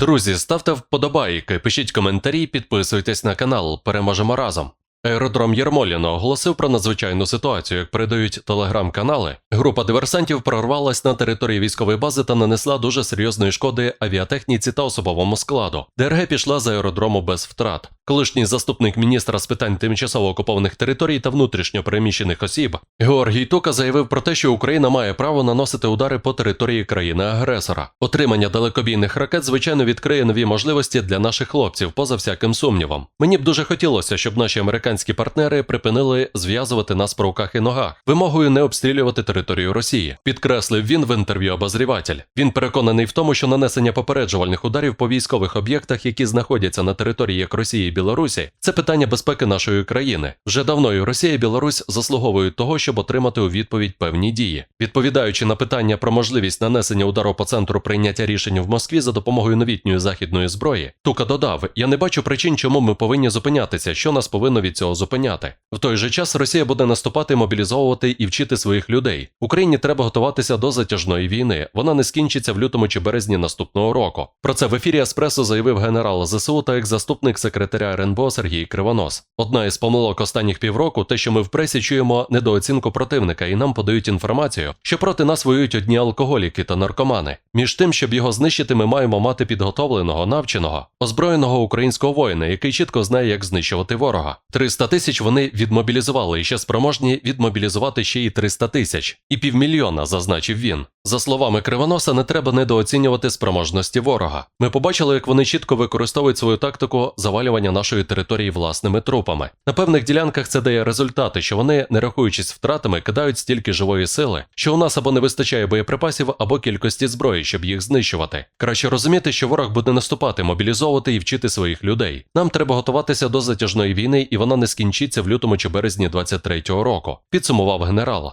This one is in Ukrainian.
Друзі, ставте вподобайки, пишіть коментарі, підписуйтесь на канал. Переможемо разом. Аеродром Єрмоліно оголосив про надзвичайну ситуацію. Як передають телеграм-канали, група диверсантів прорвалась на території військової бази та нанесла дуже серйозної шкоди авіатехніці та особовому складу. ДРГ пішла з аеродрому без втрат. Колишній заступник міністра з питань тимчасово окупованих територій та внутрішньо переміщених осіб Георгій Тука заявив про те, що Україна має право наносити удари по території країни-агресора. Отримання далекобійних ракет, звичайно, відкриє нові можливості для наших хлопців, поза всяким сумнівом. Мені б дуже хотілося, щоб наші американські партнери припинили зв'язувати нас по руках і ногах, вимогою не обстрілювати територію Росії. Підкреслив він в інтерв'ю обозріватель. Він переконаний в тому, що нанесення попереджувальних ударів по військових об'єктах, які знаходяться на території як Росії і Білорусі, це питання безпеки нашої країни. Вже давно і Росія і Білорусь заслуговують того, щоб отримати у відповідь певні дії. Відповідаючи на питання про можливість нанесення удару по центру прийняття рішень в Москві за допомогою новітньої західної зброї, Тука додав: Я не бачу причин, чому ми повинні зупинятися, що нас повинно від цього зупиняти. В той же час Росія буде наступати, мобілізовувати і вчити своїх людей. Україні треба готуватися до затяжної війни. Вона не скінчиться в лютому чи березні наступного року. Про це в ефірі Еспресо заявив генерал ЗСУ та екс-заступник секретаря РНБО Сергій Кривонос. Одна із помилок останніх півроку те, що ми в пресі чуємо недооцінку противника, і нам подають інформацію, що проти нас воюють одні алкоголіки та наркомани. Між тим, щоб його знищити, ми маємо мати підготовленого, навченого, озброєного українського воїна, який чітко знає, як знищувати ворога. 300 тисяч вони відмобілізували і ще спроможні відмобілізувати ще й 300 тисяч. І півмільйона, зазначив він. За словами Кривоноса, не треба недооцінювати спроможності ворога. Ми побачили, як вони чітко використовують свою тактику завалювання нашої території власними трупами. На певних ділянках це дає результати, що вони, не рахуючись втратами, кидають стільки живої сили, що у нас або не вистачає боєприпасів, або кількості зброї, щоб їх знищувати. Краще розуміти, що ворог буде наступати, мобілізовувати і вчити своїх людей. Нам треба готуватися до затяжної війни, і вона не скінчиться в лютому чи березні 23-го року. Підсумував генерал.